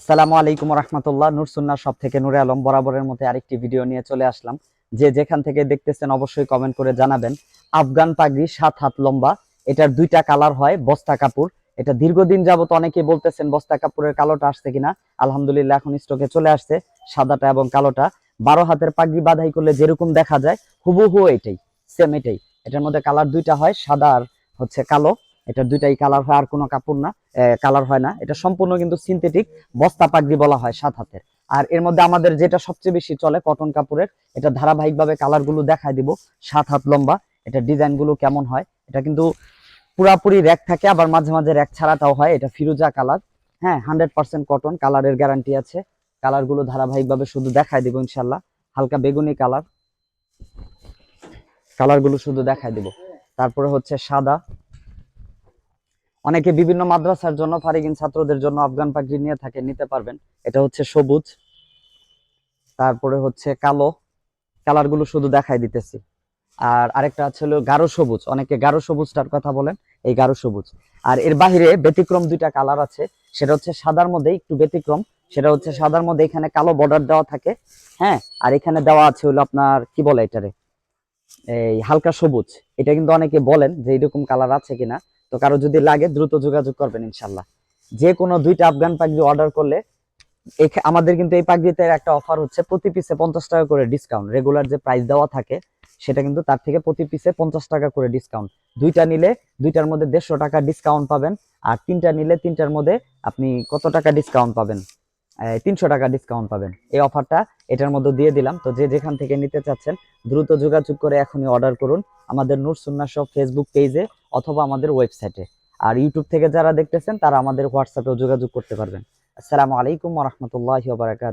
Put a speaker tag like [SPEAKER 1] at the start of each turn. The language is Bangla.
[SPEAKER 1] আসসালামু আলাইকুম রহমতুল্লাহ। নুরসুন্না সব থেকে নুরে আলম বরাবরের মধ্যে আরেকটি ভিডিও নিয়ে চলে আসলাম। যে যেখান থেকে দেখতেছেন অবশ্যই কমেন্ট করে জানাবেন। আফগান পাগড়ি সাত হাত লম্বা, এটার দুইটা কালার হয়, বস্তা কাপড়। এটা দীর্ঘদিন যাবত অনেকে বলতেছেন বস্তা কাপড়ের কালোটা আসছে কিনা। আলহামদুলিল্লাহ এখন স্টকে চলে আসছে সাদাটা এবং কালোটা। বারো হাতের পাগড়ি বাধাই করলে যেরকম দেখা যায়, হুবহু এটাই সেম এটাই। এটার মধ্যে কালার দুইটা হয়, সাদা আর হচ্ছে কালো। এটার দুইটাই কালার হয়, আর কোনো কাপড় না কালার হয় না। এটা সম্পূর্ণ কিন্তু সিনথেটিক বস্তা পাগড়ি বলা হয় সাত হাতের। আর এর মধ্যে আমাদের যেটা সবচেয়ে বেশি চলে কটন কাপড়ের, এটা ধারাবাহিকভাবে কালারগুলো দেখায় দিব, সাত হাত লম্বা। এটা ডিজাইনগুলো কেমন হয়, এটা কিন্তু পুরাপুরি র্যাক থাকে, আবার মাঝে মাঝে র্যাক ছাড়াটাও হয়, এটা ফিরোজা কালার হ্যাঁ হান্ড্রেড পার্সেন্ট কটন কালারের গ্যারান্টি আছে। কালারগুলো ধারাবাহিকভাবে শুধু দেখায় দিব ইনশাল্লাহ হালকা বেগুনি কালার কালারগুলো শুধু দেখায় দিব। তারপরে হচ্ছে সাদা। অনেকে বিভিন্ন মাদ্রাসার জন্য ফারিগিন ছাত্রদের জন্য আফগান পাগড়ি নিয়ে থাকে নিতে পারবেন। এটা হচ্ছে সবুজ, তারপরে হচ্ছে কালো। কালারগুলো শুধু দেখাই দিতেছি। আর আরেকটা আছে হলো গাঢ় সবুজ। অনেকে গাঢ় সবুজটার কথা বলেন, এই গাঢ় সবুজ। আর এর বাহিরে ব্যতিক্রম দুইটা কালার আছে। সেটা হচ্ছে সাদার মধ্যে একটু ব্যতিক্রম, সেটা হচ্ছে সাদার মধ্যে এখানে কালো বর্ডার দেওয়া থাকে হ্যাঁ? আর এখানে দেওয়া আছে হলো আপনার, কি বলে এটারে? এই হালকা সবুজ। এটা কিন্তু অনেকে বলেন যে এরকম কালার আছে কিনা। তো কারও যদি লাগে দ্রুত যোগাযোগ করবেন ইনশাল্লাহ যে কোনো দুইটা আফগান পাগড়ি অর্ডার করলে আমাদের কিন্তু এই পাগড়িতে একটা অফার হচ্ছে প্রতি পিসে পঞ্চাশ টাকা করে ডিসকাউন্ট রেগুলার যে প্রাইস দেওয়া থাকে, সেটা কিন্তু তার থেকে প্রতি পিসে পঞ্চাশ টাকা করে ডিসকাউন্ট দুইটা নিলে দুইটার মধ্যে দেড়শো টাকা ডিসকাউন্ট পাবেন, আর তিনটা নিলে তিনটার মধ্যে আপনি কত টাকা ডিসকাউন্ট পাবেন? তিনশো টাকা ডিসকাউন্ট পাবেন। এই অফারটা এটার মধ্যে দিয়ে দিলাম। তো যে যেখান থেকে নিতে চাচ্ছেন, দ্রুত যোগাযোগ করে এখনই অর্ডার করুন আমাদের নূর সুন্না শপ ফেসবুক পেজে অথবা আমাদের ওয়েবসাইটে আর ইউটিউব থেকে যারা দেখতেছেন, তারা আমাদের হোয়াটসঅ্যাপেও যোগাযোগ করতে পারবেন। আসসালামু আলাইকুম রহমতুল্লাহ বারাকাত